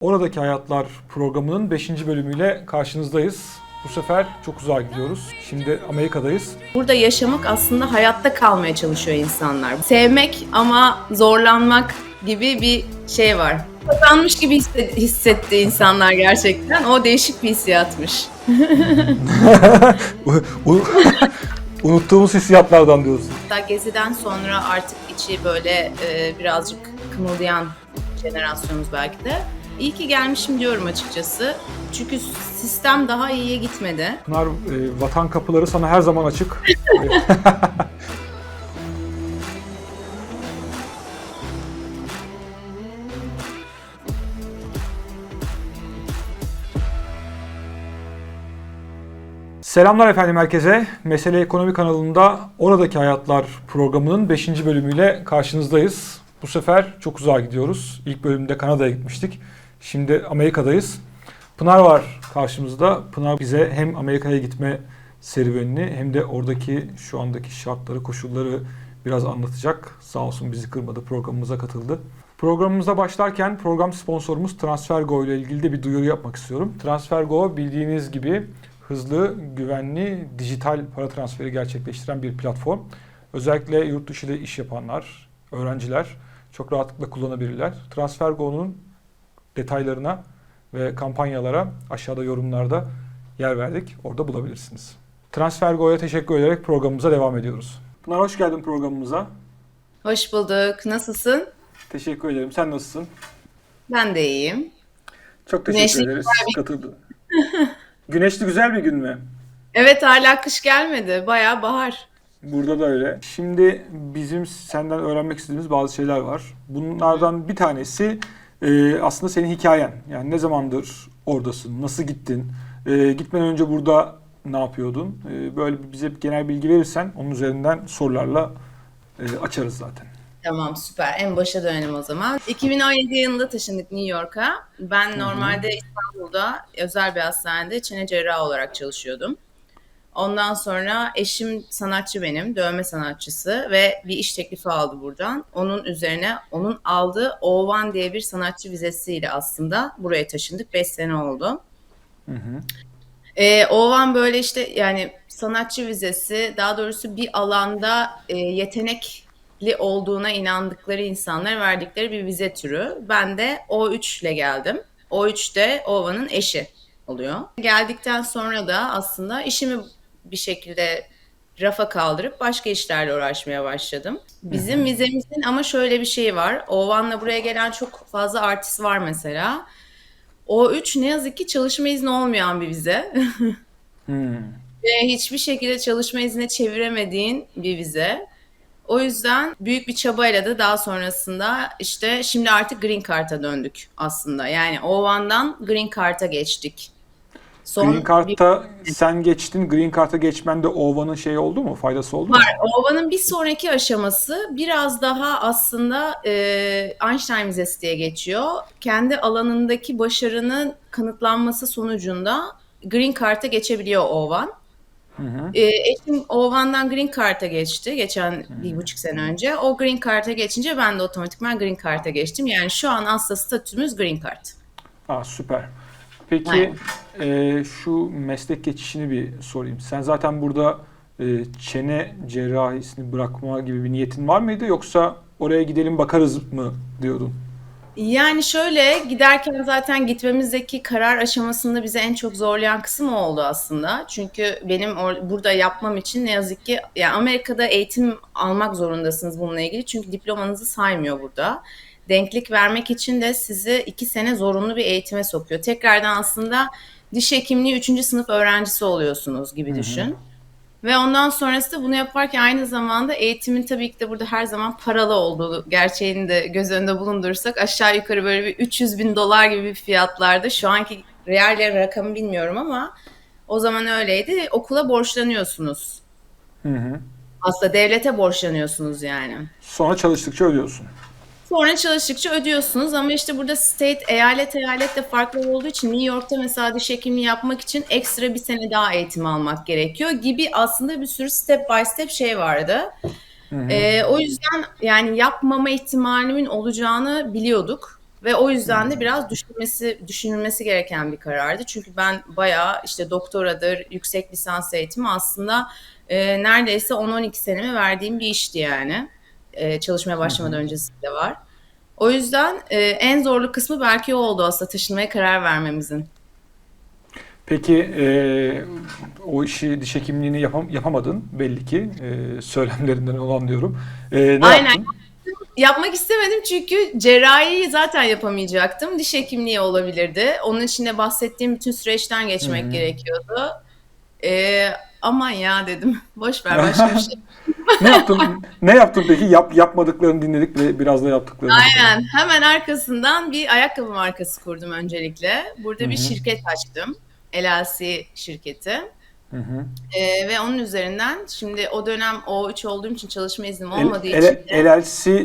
Oradaki Hayatlar programının 5. bölümüyle karşınızdayız. Bu sefer çok uzağa gidiyoruz. Şimdi Amerika'dayız. Burada yaşamak aslında hayatta kalmaya çalışıyor insanlar. Sevmek ama zorlanmak gibi bir şey var. Kazanmış gibi hisse- hissetti insanlar gerçekten. O değişik bir hissiyatmış. U- u- Unuttuğumuz hissiyatlardan diyoruz. Hatta Gezi'den sonra artık içi böyle e, birazcık kımıldayan jenerasyonumuz belki de. İyi ki gelmişim diyorum açıkçası. Çünkü sistem daha iyiye gitmedi. Pınar, e, vatan kapıları sana her zaman açık. Selamlar efendim herkese. Mesele Ekonomi kanalında Oradaki Hayatlar programının 5. bölümüyle karşınızdayız. Bu sefer çok uzağa gidiyoruz. İlk bölümde Kanada'ya gitmiştik. Şimdi Amerika'dayız. Pınar var karşımızda. Pınar bize hem Amerika'ya gitme serüvenini hem de oradaki şu andaki şartları, koşulları biraz anlatacak. Sağ olsun bizi kırmadı, programımıza katıldı. Programımıza başlarken program sponsorumuz TransferGo ile ilgili de bir duyuru yapmak istiyorum. TransferGo bildiğiniz gibi hızlı, güvenli, dijital para transferi gerçekleştiren bir platform. Özellikle yurt dışı ile iş yapanlar, öğrenciler çok rahatlıkla kullanabilirler. TransferGo'nun detaylarına ve kampanyalara aşağıda yorumlarda yer verdik. Orada bulabilirsiniz. TransferGo'ya teşekkür ederek programımıza devam ediyoruz. Pınar hoş geldin programımıza. Hoş bulduk. Nasılsın? Teşekkür ederim. Sen nasılsın? Ben de iyiyim. Çok teşekkür Güneşli ederiz katıldın. Güneşli güzel bir gün mü? Evet hala kış gelmedi. Bayağı bahar. Burada da öyle. Şimdi bizim senden öğrenmek istediğimiz bazı şeyler var. Bunlardan bir tanesi e, aslında senin hikayen. Yani ne zamandır oradasın, nasıl gittin, e, gitmeden önce burada ne yapıyordun? E, böyle bize bir genel bilgi verirsen onun üzerinden sorularla e, açarız zaten. Tamam süper. En başa dönelim o zaman. 2017 yılında taşındık New York'a. Ben normalde İstanbul'da özel bir hastanede çene cerrahı olarak çalışıyordum. Ondan sonra eşim sanatçı benim, dövme sanatçısı ve bir iş teklifi aldı buradan. Onun üzerine onun aldığı O1 diye bir sanatçı vizesiyle aslında buraya taşındık. 5 sene oldu. Hı hı. Ee, Ovan böyle işte yani sanatçı vizesi daha doğrusu bir alanda e, yetenekli olduğuna inandıkları insanlara verdikleri bir vize türü. Ben de O3 ile geldim. O3 de Ova'nın eşi oluyor. Geldikten sonra da aslında işimi bir şekilde rafa kaldırıp başka işlerle uğraşmaya başladım. Bizim vizemizin ama şöyle bir şey var. Ovan'la buraya gelen çok fazla artist var mesela. O3 ne yazık ki çalışma izni olmayan bir vize. Hmm. Ve hiçbir şekilde çalışma iznine çeviremediğin bir vize. O yüzden büyük bir çabayla da daha sonrasında işte şimdi artık Green Card'a döndük aslında. Yani O1'dan Green Card'a geçtik. Son Green Card'ta sen geçtin. Green Card'a geçmende Ova'nın şey oldu mu? Faydası oldu mu? Var. Ova'nın bir sonraki aşaması biraz daha aslında e, Einstein vizesi diye geçiyor. Kendi alanındaki başarının kanıtlanması sonucunda Green Card'a geçebiliyor Ovan. Hı hı. E, eşim Ovan'dan Green Card'a geçti geçen bir buçuk sene önce. O Green Card'a geçince ben de otomatikman Green Card'a geçtim. Yani şu an aslında statümüz Green Card. Aa, süper. Peki e, şu meslek geçişini bir sorayım. Sen zaten burada e, çene cerrahisini bırakma gibi bir niyetin var mıydı yoksa oraya gidelim bakarız mı diyordun? Yani şöyle giderken zaten gitmemizdeki karar aşamasında bizi en çok zorlayan kısım o oldu aslında. Çünkü benim or- burada yapmam için ne yazık ki yani Amerika'da eğitim almak zorundasınız bununla ilgili. Çünkü diplomanızı saymıyor burada. Denklik vermek için de sizi iki sene zorunlu bir eğitime sokuyor. Tekrardan aslında diş hekimliği üçüncü sınıf öğrencisi oluyorsunuz gibi düşün. Ve ondan sonrası da bunu yaparken aynı zamanda eğitimin tabii ki de burada her zaman paralı olduğu gerçeğini de göz önünde bulundurursak aşağı yukarı böyle bir 300 bin dolar gibi bir fiyatlarda şu anki real rakamı bilmiyorum ama o zaman öyleydi. Okula borçlanıyorsunuz. Hı hı. Aslında devlete borçlanıyorsunuz yani. Sonra çalıştıkça ödüyorsun. Sonra çalıştıkça ödüyorsunuz ama işte burada state, eyalet eyalet de farklı olduğu için New York'ta mesela diş hekimliği yapmak için ekstra bir sene daha eğitim almak gerekiyor gibi aslında bir sürü step by step şey vardı. Hı hı. Ee, o yüzden yani yapmama ihtimalimin olacağını biliyorduk. Ve o yüzden de biraz düşünmesi düşünülmesi gereken bir karardı. Çünkü ben bayağı işte doktoradır, yüksek lisans eğitimi aslında e, neredeyse 10-12 senemi verdiğim bir işti yani. E, çalışmaya başlamadan öncesinde var. O yüzden e, en zorlu kısmı belki o oldu aslında taşınmaya karar vermemizin. Peki e, o işi diş hekimliğini yapam, yapamadın belli ki e, söylemlerinden onu anlıyorum. E, ne Aynen. yaptın? Yapmak istemedim çünkü cerrahiyi zaten yapamayacaktım. Diş hekimliği olabilirdi. Onun için de bahsettiğim bütün süreçten geçmek Hı hı. gerekiyordu. Ee, aman ya dedim. Boş ver başka bir şey. Ne yaptın? ne yaptın peki? Yap, yapmadıklarını dinledik ve biraz da yaptıklarını. Aynen. Hemen arkasından bir ayakkabı markası kurdum öncelikle. Burada bir Hı hı. şirket açtım. LLC şirketi. Hı hı. Ee, ve onun üzerinden şimdi o dönem O3 olduğum için çalışma iznim olmadığı L- için de LLC e,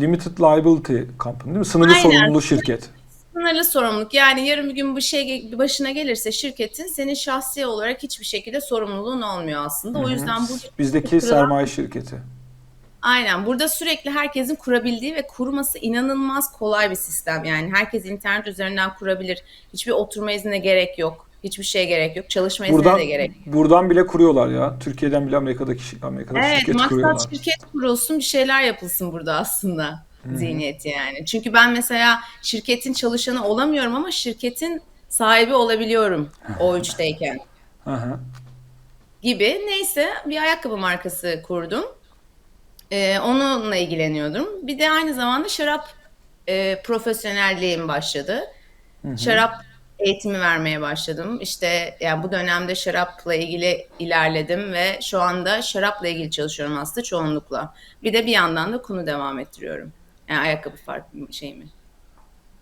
Limited Liability Company değil mi? Sınırlı Aynen. sorumlulu şirket. Sınırlı sorumluluk. Yani yarın bir gün bu şey başına gelirse şirketin senin şahsi olarak hiçbir şekilde sorumluluğun olmuyor aslında. O yüzden bu Bizdeki kırılan- sermaye şirketi. aynen burada sürekli herkesin kurabildiği ve kurması inanılmaz kolay bir sistem. Yani herkes internet üzerinden kurabilir. Hiçbir oturma iznine gerek yok. Hiçbir şeye gerek yok. Çalışma iznine Buradan de gerek yok. buradan bile kuruyorlar ya. Türkiye'den bile Amerika'daki Amerika'da Evet, şirket maksat kuruyorlar. şirket kurulsun, bir şeyler yapılsın burada aslında zihniyeti yani. Çünkü ben mesela şirketin çalışanı olamıyorum ama şirketin sahibi olabiliyorum o üçteyken. Gibi. Neyse bir ayakkabı markası kurdum. Ee, onunla ilgileniyordum. Bir de aynı zamanda şarap e, profesyonelliğim başladı. Şarap eğitimi vermeye başladım. İşte yani bu dönemde şarapla ilgili ilerledim ve şu anda şarapla ilgili çalışıyorum aslında çoğunlukla. Bir de bir yandan da konu devam ettiriyorum. Yani ayakkabı farklı şeyimi.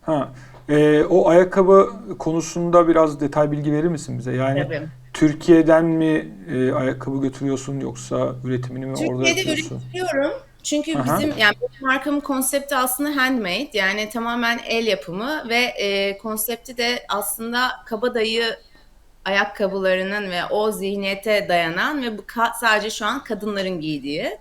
Ha. E, o ayakkabı konusunda biraz detay bilgi verir misin bize? Yani Tabii. Türkiye'den mi e, ayakkabı götürüyorsun yoksa üretimini mi orada Türkiye'de yapıyorsun? üretiyorum. Çünkü Aha. bizim yani benim markamın konsepti aslında handmade yani tamamen el yapımı ve e, konsepti de aslında kabadayı ayakkabılarının ve o zihniyete dayanan ve bu sadece şu an kadınların giydiği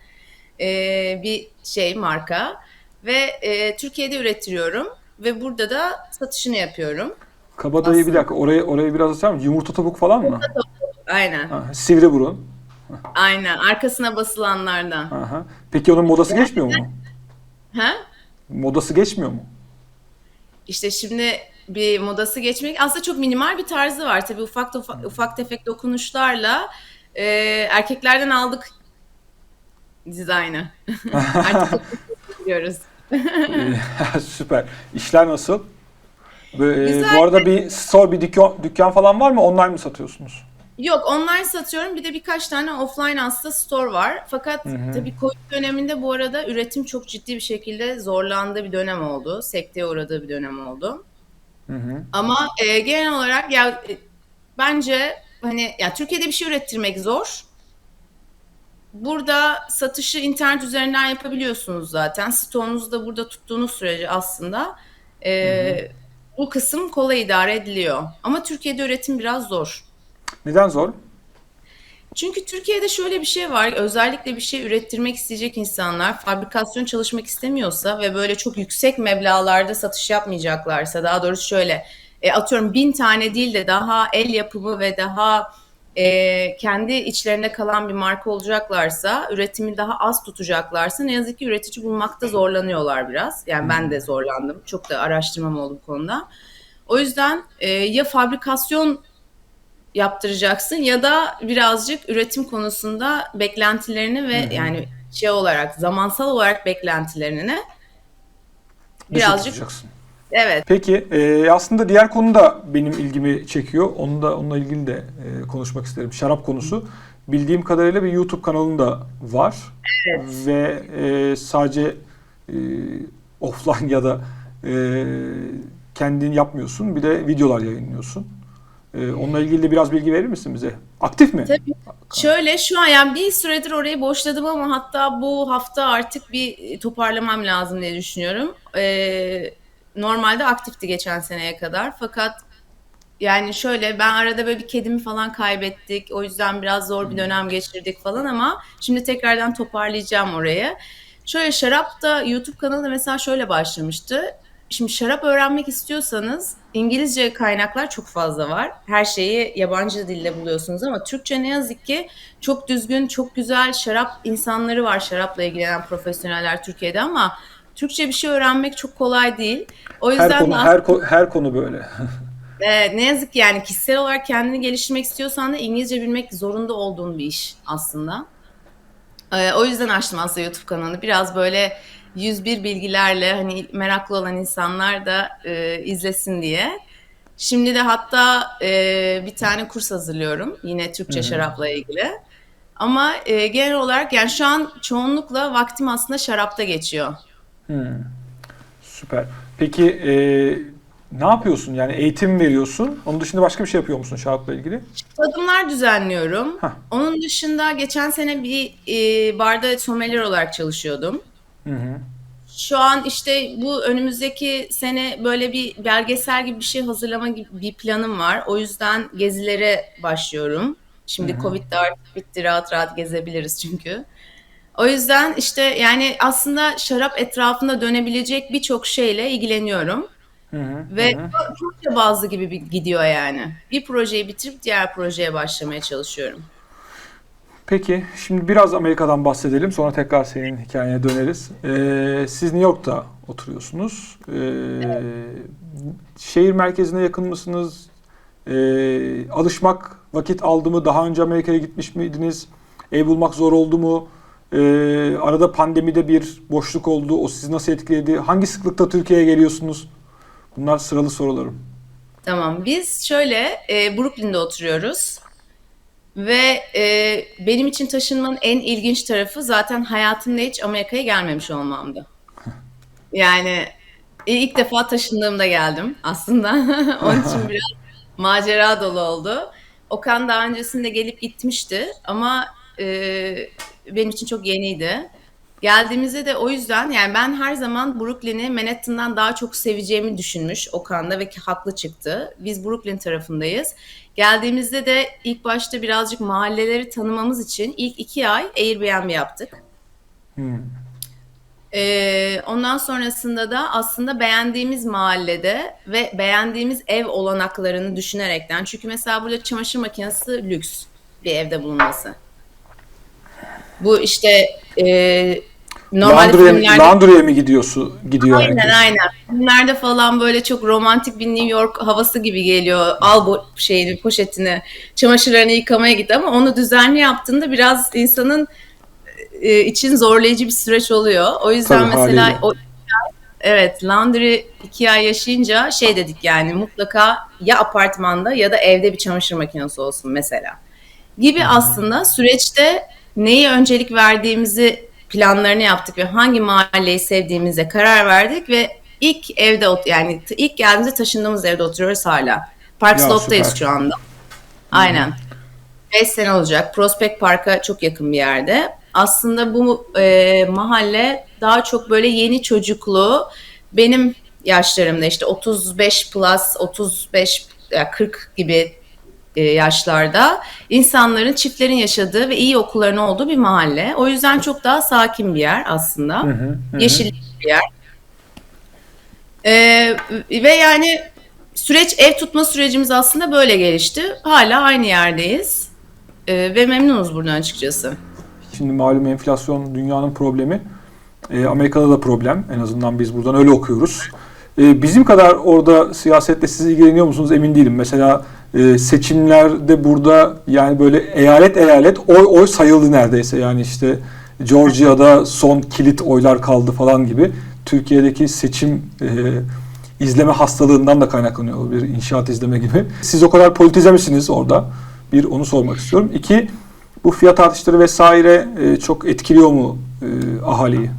e, bir şey marka ve e, Türkiye'de üretiyorum ve burada da satışını yapıyorum. Kabadayı bir Aslında- dakika orayı orayı biraz açar mısın? Yumurta topuk falan mı? Aynen. Ha, sivri burun. Aynen. Arkasına basılanlardan. Aha. Peki onun modası geçmiyor mu? Ha? Modası geçmiyor mu? İşte şimdi bir modası geçmek aslında çok minimal bir tarzı var. Tabii ufak ufak, ufak tefek dokunuşlarla e, erkeklerden aldık dizaynı. Artık diyoruz. Süper. İşler nasıl? Böyle, Güzel. bu arada bir store, bir dükkan, dükkan falan var mı? Online mi satıyorsunuz? Yok online satıyorum. Bir de birkaç tane offline aslında store var. Fakat tabii Covid döneminde bu arada üretim çok ciddi bir şekilde zorlandığı bir dönem oldu. Sekteye uğradığı bir dönem oldu. Hı hı. Ama e, genel olarak ya e, bence hani ya Türkiye'de bir şey ürettirmek zor. Burada satışı internet üzerinden yapabiliyorsunuz zaten. Stoğunuzu da burada tuttuğunuz sürece aslında e, bu kısım kolay idare ediliyor. Ama Türkiye'de üretim biraz zor. Neden zor? Çünkü Türkiye'de şöyle bir şey var. Özellikle bir şey ürettirmek isteyecek insanlar fabrikasyon çalışmak istemiyorsa ve böyle çok yüksek meblağlarda satış yapmayacaklarsa daha doğrusu şöyle e, atıyorum bin tane değil de daha el yapımı ve daha e, kendi içlerinde kalan bir marka olacaklarsa üretimi daha az tutacaklarsa ne yazık ki üretici bulmakta zorlanıyorlar biraz. Yani ben de zorlandım. Çok da araştırmam oldu bu konuda. O yüzden e, ya fabrikasyon yaptıracaksın ya da birazcık üretim konusunda beklentilerini ve yani şey olarak zamansal olarak beklentilerini birazcık. Evet Peki e, aslında diğer konu da benim ilgimi çekiyor. Onu da onunla ilgili de e, konuşmak isterim. Şarap konusu. Bildiğim kadarıyla bir YouTube kanalın da var. Ve e, sadece e, offline ya da e, kendin yapmıyorsun. Bir de videolar yayınlıyorsun. E, onunla ilgili de biraz bilgi verir misin bize? Aktif mi? Tabii. Şöyle şu an yani bir süredir orayı boşladım ama hatta bu hafta artık bir toparlamam lazım diye düşünüyorum. Ee, normalde aktifti geçen seneye kadar fakat yani şöyle ben arada böyle bir kedimi falan kaybettik. O yüzden biraz zor bir dönem geçirdik falan ama şimdi tekrardan toparlayacağım orayı. Şöyle şarap da YouTube kanalı da mesela şöyle başlamıştı. şimdi şarap öğrenmek istiyorsanız İngilizce kaynaklar çok fazla var. Her şeyi yabancı dilde buluyorsunuz ama Türkçe ne yazık ki çok düzgün, çok güzel şarap insanları var. Şarapla ilgilenen profesyoneller Türkiye'de ama Türkçe bir şey öğrenmek çok kolay değil. O yüzden Her konu her ko- her konu böyle. e, ne yazık ki yani kişisel olarak kendini geliştirmek istiyorsan da İngilizce bilmek zorunda olduğun bir iş aslında. E, o yüzden açtım aslında YouTube kanalını. Biraz böyle 101 bilgilerle hani meraklı olan insanlar da e, izlesin diye. Şimdi de hatta e, bir tane kurs hazırlıyorum yine Türkçe şarapla ilgili. Ama e, genel olarak yani şu an çoğunlukla vaktim aslında şarapta geçiyor. Hmm. Süper. Peki e, ne yapıyorsun? Yani eğitim veriyorsun. Onun dışında başka bir şey yapıyor musun şarapla ilgili? Tadımlar düzenliyorum. Hah. Onun dışında geçen sene bir e, barda sommelier olarak çalışıyordum. Hı hı. Şu an işte bu önümüzdeki sene böyle bir belgesel gibi bir şey hazırlama gibi bir planım var. O yüzden gezilere başlıyorum. Şimdi Covid de artık bitti rahat rahat gezebiliriz çünkü. O yüzden işte yani aslında şarap etrafında dönebilecek birçok şeyle ilgileniyorum. Hı hı. Ve proje bazlı gibi bir gidiyor yani. Bir projeyi bitirip diğer projeye başlamaya çalışıyorum. Peki şimdi biraz Amerika'dan bahsedelim. Sonra tekrar senin hikayene döneriz. Ee, siz New York'ta oturuyorsunuz. Ee, Şehir merkezine yakın mısınız? Ee, alışmak vakit aldı mı? Daha önce Amerika'ya gitmiş miydiniz? Ev bulmak zor oldu mu? Ee, arada pandemide bir boşluk oldu. O sizi nasıl etkiledi? Hangi sıklıkta Türkiye'ye geliyorsunuz? Bunlar sıralı sorularım. Tamam. Biz şöyle e, Brooklyn'de oturuyoruz. Ve e, benim için taşınmanın en ilginç tarafı zaten hayatımda hiç Amerika'ya gelmemiş olmamdı. Yani e, ilk defa taşındığımda geldim aslında. Onun için biraz macera dolu oldu. Okan daha öncesinde gelip gitmişti ama e, benim için çok yeniydi. Geldiğimizde de o yüzden yani ben her zaman Brooklyn'i Manhattan'dan daha çok seveceğimi düşünmüş Okan'da ve ki haklı çıktı. Biz Brooklyn tarafındayız. Geldiğimizde de ilk başta birazcık mahalleleri tanımamız için ilk iki ay Airbnb yaptık. Hmm. Ee, ondan sonrasında da aslında beğendiğimiz mahallede ve beğendiğimiz ev olanaklarını düşünerekten çünkü mesela burada çamaşır makinesi lüks bir evde bulunması. Bu işte e, normalde Laundry'e, filmlerde laundry'e mi gidiyorsun? Gidiyor Aynen herkes. aynen. Filmlerde falan böyle çok romantik bir New York havası gibi geliyor. Al bu şeyini, poşetini, çamaşırlarını yıkamaya git ama onu düzenli yaptığında biraz insanın e, için zorlayıcı bir süreç oluyor. O yüzden Tabii, mesela haliyle. o evet laundry iki ay yaşayınca şey dedik yani mutlaka ya apartmanda ya da evde bir çamaşır makinesi olsun mesela. Gibi aslında süreçte neye öncelik verdiğimizi planlarını yaptık ve hangi mahalleyi sevdiğimize karar verdik ve ilk evde ot yani ilk geldiğimizde taşındığımız evde oturuyoruz hala. Park Ya, Slope'dayız süper. şu anda. Aynen. 5 sene olacak. Prospect Park'a çok yakın bir yerde. Aslında bu e, mahalle daha çok böyle yeni çocuklu benim yaşlarımda işte 35 plus 35 ya 40 gibi yaşlarda insanların çiftlerin yaşadığı ve iyi okulların olduğu bir mahalle. O yüzden çok daha sakin bir yer aslında. Hı bir yer. Ee, ve yani süreç ev tutma sürecimiz aslında böyle gelişti. Hala aynı yerdeyiz. Ee, ve memnunuz buradan açıkçası. Şimdi malum enflasyon dünyanın problemi. Ee, Amerika'da da problem. En azından biz buradan öyle okuyoruz. Ee, bizim kadar orada siyasetle siz ilgileniyor musunuz emin değilim. Mesela e, seçimlerde burada yani böyle eyalet eyalet oy oy sayıldı neredeyse. Yani işte Georgia'da son kilit oylar kaldı falan gibi. Türkiye'deki seçim e, izleme hastalığından da kaynaklanıyor bir inşaat izleme gibi. Siz o kadar politize misiniz orada? Bir onu sormak istiyorum. İki bu fiyat artışları vesaire e, çok etkiliyor mu e, ahaliyi?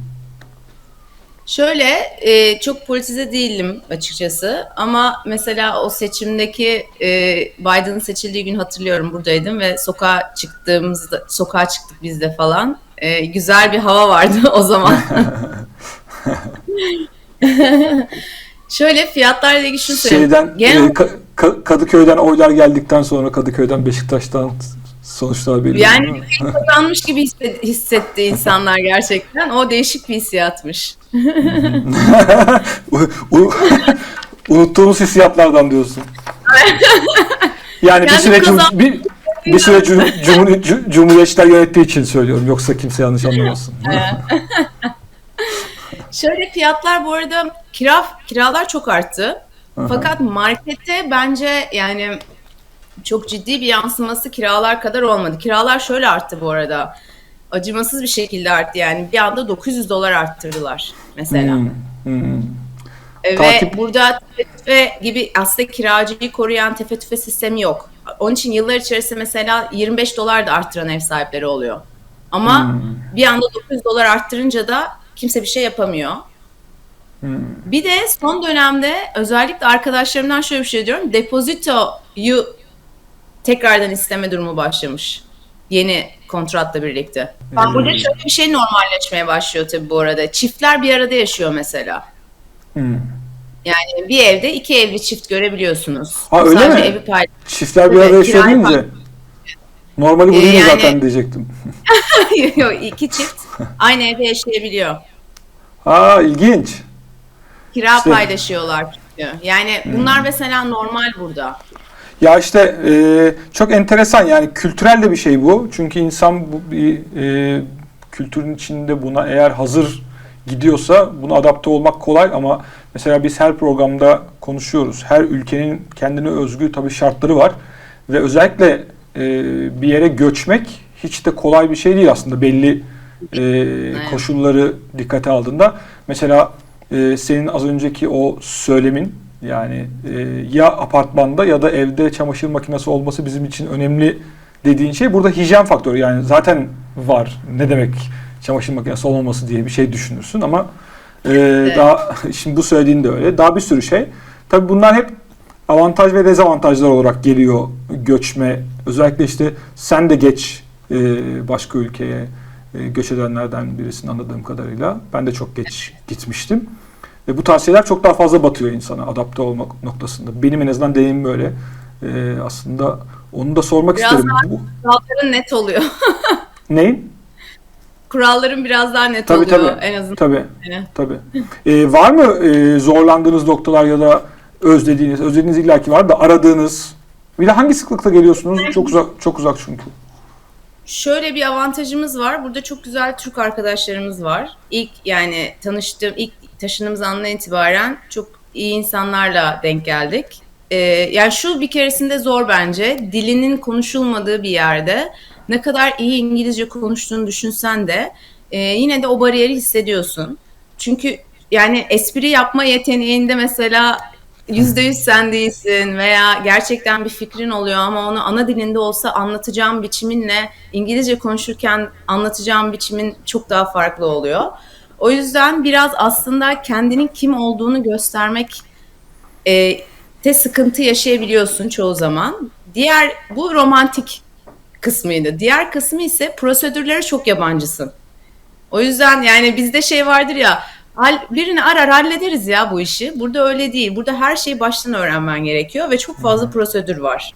Şöyle e, çok politize değilim açıkçası ama mesela o seçimdeki e, Biden'ın seçildiği gün hatırlıyorum buradaydım ve sokağa çıktığımızda sokağa çıktık biz de falan. E, güzel bir hava vardı o zaman. Şöyle fiyatlarla ilgili şunu söyleyeyim. Şeyden Genel e, Ka- Ka- Kadıköy'den oylar geldikten sonra Kadıköy'den Beşiktaş'tan Sonuçlar belli. Yani bir şey kazanmış gibi hisse- hissetti insanlar gerçekten. O değişik bir hissiyatmış. Unuttuğumuz hissiyatlardan diyorsun. Yani bir Yani süre cum- bir, bir süre cum- cumhur- cu- cumhuriyetçiler yönettiği için söylüyorum. Yoksa kimse yanlış anlamasın. Şöyle fiyatlar bu arada kira kiralar çok arttı. Fakat markette bence yani çok ciddi bir yansıması kiralar kadar olmadı. Kiralar şöyle arttı bu arada. Acımasız bir şekilde arttı yani. Bir anda 900 dolar arttırdılar mesela. Hmm, hmm. E, Takip- Ve burada tüfe gibi aslında kiracıyı koruyan tefe tüfe sistemi yok. Onun için yıllar içerisinde mesela 25 dolar da arttıran ev sahipleri oluyor. Ama bir anda 900 dolar arttırınca da kimse bir şey yapamıyor. Bir de son dönemde özellikle arkadaşlarımdan şöyle bir şey diyorum. Depozitoyu tekrardan isteme durumu başlamış. Yeni kontratla birlikte. Ben burada şöyle bir şey normalleşmeye başlıyor tabii bu arada. Çiftler bir arada yaşıyor mesela. Hmm. Yani bir evde iki evli çift görebiliyorsunuz. Ha, öyle Sadece mi? evi paylaş. Çiftler bir Evet, arada yaşıyor kirayı deyince. Normali bu Ee, değil mi yani- zaten diyecektim. Yok iki çift aynı evde yaşayabiliyor. Aa ilginç. Kira İşte- paylaşıyorlar çünkü. Yani bunlar mesela normal burada. Ya işte e, çok enteresan yani kültürel de bir şey bu. Çünkü insan bu bir e, kültürün içinde buna eğer hazır gidiyorsa buna adapte olmak kolay ama mesela biz her programda konuşuyoruz. Her ülkenin kendine özgü tabii şartları var ve özellikle e, bir yere göçmek hiç de kolay bir şey değil aslında belli e, koşulları dikkate aldığında. Mesela e, senin az önceki o söylemin yani e, ya apartmanda ya da evde çamaşır makinesi olması bizim için önemli dediğin şey burada hijyen faktörü yani zaten var. Ne demek çamaşır makinesi olmaması diye bir şey düşünürsün ama e, daha şimdi bu söylediğin de öyle. Daha bir sürü şey. Tabii bunlar hep avantaj ve dezavantajlar olarak geliyor göçme. Özellikle işte sen de geç e, başka ülkeye e, göç edenlerden birisin anladığım kadarıyla. Ben de çok geç gitmiştim. Ve bu tavsiyeler çok daha fazla batıyor insana adapte olmak noktasında. Benim en azından deneyimim böyle. E, aslında onu da sormak Biraz isterim. Bu, Kuralların net oluyor. neyin? Kuralların biraz daha net Tabii oluyor tabii. en azından. Tabii. Evet. Tabii. E, var mı e, zorlandığınız noktalar ya da özlediğiniz, özlediğiniz illaki var da aradığınız bir de hangi sıklıkla geliyorsunuz? Çok uzak çok uzak çünkü. Şöyle bir avantajımız var. Burada çok güzel Türk arkadaşlarımız var. İlk yani tanıştığım, ilk taşındığımız andan itibaren çok iyi insanlarla denk geldik. Ee, yani şu bir keresinde zor bence. Dilinin konuşulmadığı bir yerde ne kadar iyi İngilizce konuştuğunu düşünsen de e, yine de o bariyeri hissediyorsun. Çünkü yani espri yapma yeteneğinde mesela yüzde yüz sen değilsin veya gerçekten bir fikrin oluyor ama onu ana dilinde olsa anlatacağım biçiminle İngilizce konuşurken anlatacağım biçimin çok daha farklı oluyor. O yüzden biraz aslında kendinin kim olduğunu göstermek e, te sıkıntı yaşayabiliyorsun çoğu zaman. Diğer bu romantik kısmıydı. Diğer kısmı ise prosedürlere çok yabancısın. O yüzden yani bizde şey vardır ya birini arar hallederiz ya bu işi. Burada öyle değil. Burada her şeyi baştan öğrenmen gerekiyor ve çok fazla prosedür var.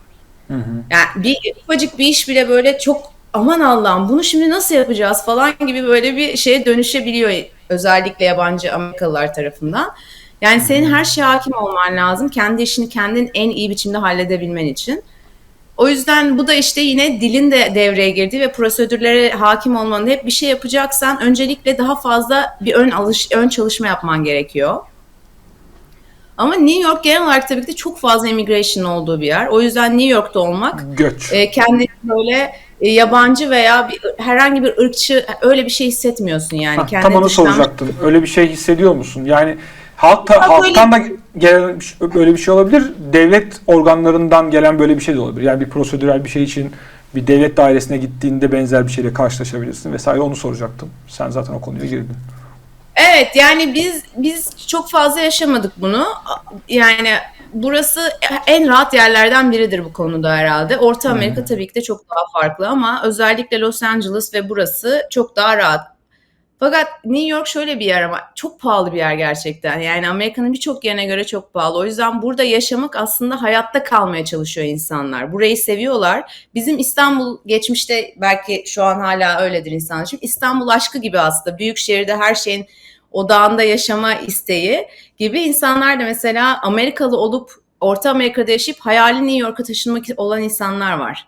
Yani bir ufacık bir iş bile böyle çok aman Allah'ım bunu şimdi nasıl yapacağız falan gibi böyle bir şeye dönüşebiliyor özellikle yabancı Amerikalılar tarafından. Yani senin her şeye hakim olman lazım. Kendi işini kendin en iyi biçimde halledebilmen için. O yüzden bu da işte yine dilin de devreye girdi ve prosedürlere hakim olmanın hep bir şey yapacaksan öncelikle daha fazla bir ön alış ön çalışma yapman gerekiyor. Ama New York genel olarak tabii ki de çok fazla immigration olduğu bir yer. O yüzden New York'ta olmak Göç. e, kendini böyle e, yabancı veya bir, herhangi bir ırkçı öyle bir şey hissetmiyorsun yani. Ha, Kendini tam onu dışlanmış- soracaktım. Öyle bir şey hissediyor musun? Yani halkta, Ya böyle- halktan da gelen böyle bir şey olabilir. Devlet organlarından gelen böyle bir şey de olabilir. Yani bir prosedürel bir şey için bir devlet dairesine gittiğinde benzer bir şeyle karşılaşabilirsin vesaire onu soracaktım. Sen zaten o konuya girdin. Evet yani biz biz çok fazla yaşamadık bunu. Yani burası en rahat yerlerden biridir bu konuda herhalde. Orta Amerika tabii ki de çok daha farklı ama özellikle Los Angeles ve burası çok daha rahat. Fakat New York şöyle bir yer ama çok pahalı bir yer gerçekten. Yani Amerika'nın birçok yerine göre çok pahalı. O yüzden burada yaşamak aslında hayatta kalmaya çalışıyor insanlar. Burayı seviyorlar. Bizim İstanbul geçmişte belki şu an hala öyledir insanlar için. İstanbul aşkı gibi aslında. Büyük şehirde her şeyin odağında yaşama isteği gibi insanlar da mesela Amerikalı olup Orta Amerika'da yaşayıp hayali New York'a taşınmak olan insanlar var.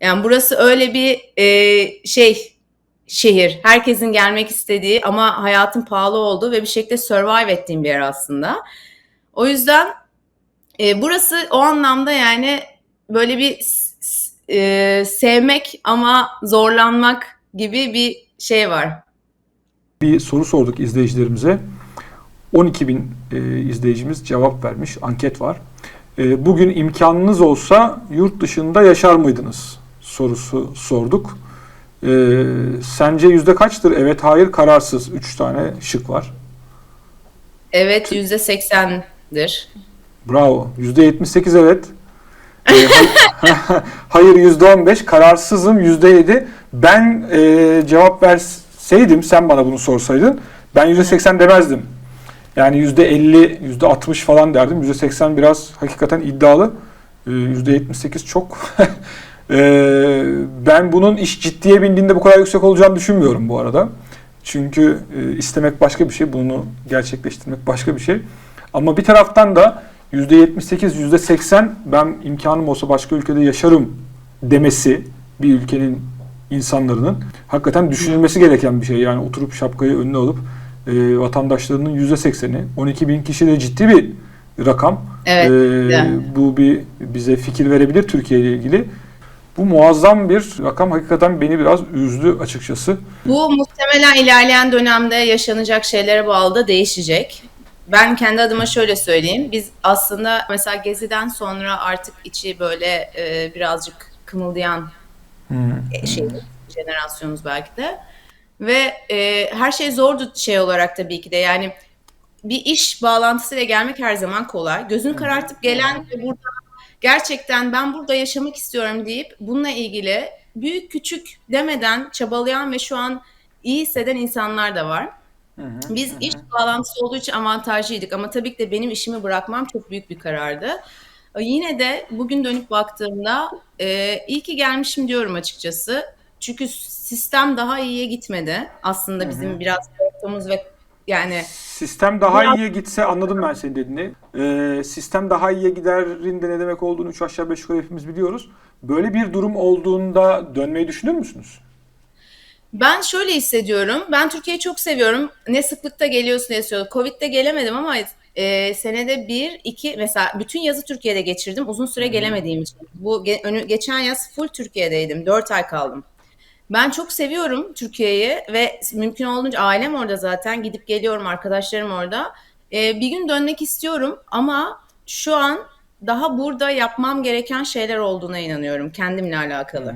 Yani burası öyle bir e, şey şehir. Herkesin gelmek istediği ama hayatın pahalı olduğu ve bir şekilde survive ettiğim bir yer aslında. O yüzden e, burası o anlamda yani böyle bir e, sevmek ama zorlanmak gibi bir şey var. Bir soru sorduk izleyicilerimize. 12 bin e, izleyicimiz cevap vermiş. Anket var. E, bugün imkanınız olsa yurt dışında yaşar mıydınız? Sorusu sorduk. E, sence yüzde kaçtır? Evet, hayır, kararsız. 3 tane şık var. Evet yüzde seksendir. Bravo. Yüzde 78 evet. E, hay- hayır yüzde 15. Kararsızım yüzde 7. Ben e, cevap verseydim, sen bana bunu sorsaydın, ben yüzde 80 demezdim. Yani yüzde 50, yüzde 60 falan derdim. Yüzde 80 biraz hakikaten iddialı. Ee, Yüzde 78 çok. Ee, ben bunun iş ciddiye bindiğinde bu kadar yüksek olacağını düşünmüyorum bu arada. Çünkü e, istemek başka bir şey, bunu gerçekleştirmek başka bir şey. Ama bir taraftan da yüzde 78, yüzde 80 ben imkanım olsa başka ülkede yaşarım demesi bir ülkenin insanların hakikaten düşünülmesi gereken bir şey. Yani oturup şapkayı önüne alıp e, vatandaşlarının yüzde sekseni, 12 bin kişi de ciddi bir rakam. Evet. E, evet. bu bir bize fikir verebilir Türkiye ile ilgili. Bu muazzam bir rakam hakikaten beni biraz üzdü açıkçası. Bu muhtemelen ilerleyen dönemde yaşanacak şeylere bağlı da değişecek. Ben kendi adıma şöyle söyleyeyim. Biz aslında mesela Gezi'den sonra artık içi böyle e, birazcık kımıldayan e, şey jenerasyonumuz belki de. Ve e, her şey zordu şey olarak tabii ki de. Yani bir iş bağlantısıyla gelmek her zaman kolay. Gözünü karartıp gelen ve burada gerçekten ben burada yaşamak istiyorum deyip bununla ilgili büyük küçük demeden çabalayan ve şu an iyi hisseden insanlar da var. Biz iş bağlantısı olduğu için avantajlıydık ama tabii ki de benim işimi bırakmam çok büyük bir karardı. E, Yine de bugün dönüp baktığımda e, iyi ki gelmişim diyorum açıkçası. Çünkü sistem daha iyiye gitmedi. Aslında bizim biraz korktuğumuz ve yani Sistem daha Biraz- iyiye gitse anladım ben senin dediğini. Ee, sistem daha iyiye giderin de ne demek olduğunu 3 aşağı 5 yukarı hepimiz biliyoruz. Böyle bir durum olduğunda dönmeyi düşünür müsünüz? Ben şöyle hissediyorum. Ben Türkiye'yi çok seviyorum. Ne sıklıkta geliyorsun diye soruyorlar. Covid'de gelemedim ama e, senede bir, iki mesela bütün yazı Türkiye'de geçirdim. Uzun süre gelemediğim için. Bu ge- önü, geçen yaz full Türkiye'deydim. Dört ay kaldım. Ben çok seviyorum Türkiye'yi ve mümkün olduğunca ailem orada zaten. Gidip geliyorum, arkadaşlarım orada. E, bir gün dönmek istiyorum ama şu an daha burada yapmam gereken şeyler olduğuna inanıyorum kendimle alakalı.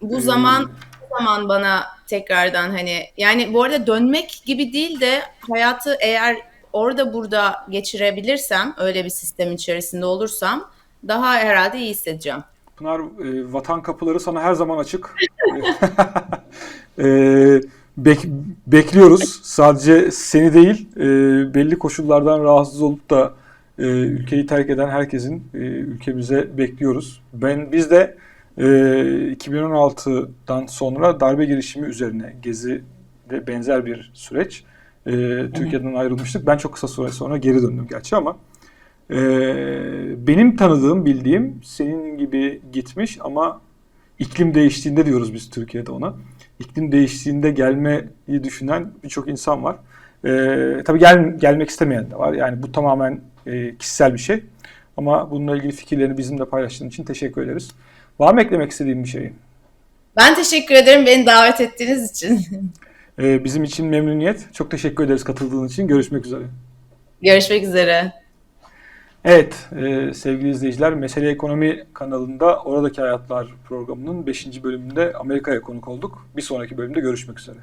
Bu zaman bu zaman bana tekrardan hani yani bu arada dönmek gibi değil de hayatı eğer orada burada geçirebilirsem öyle bir sistem içerisinde olursam daha herhalde iyi hissedeceğim. Pınar e, vatan kapıları sana her zaman açık. E, bek- bekliyoruz. Sadece seni değil, e, belli koşullardan rahatsız olup da e, ülkeyi terk eden herkesin e, ülkemize bekliyoruz. Ben biz de e, 2016'dan sonra darbe girişimi üzerine gezi ve benzer bir süreç e, Türkiye'den ayrılmıştık. Ben çok kısa süre sonra geri döndüm gerçi ama ee, benim tanıdığım, bildiğim senin gibi gitmiş ama iklim değiştiğinde diyoruz biz Türkiye'de ona. İklim değiştiğinde gelmeyi düşünen birçok insan var. Ee, tabii gel, gelmek istemeyen de var. Yani bu tamamen e, kişisel bir şey. Ama bununla ilgili fikirlerini bizimle paylaştığın için teşekkür ederiz. Var mı eklemek istediğin bir şey? Ben teşekkür ederim beni davet ettiğiniz için. Ee, bizim için memnuniyet. Çok teşekkür ederiz katıldığın için. Görüşmek üzere. Görüşmek üzere. Evet e, sevgili izleyiciler Mesele Ekonomi kanalında Oradaki Hayatlar programının 5. bölümünde Amerika'ya konuk olduk. Bir sonraki bölümde görüşmek üzere.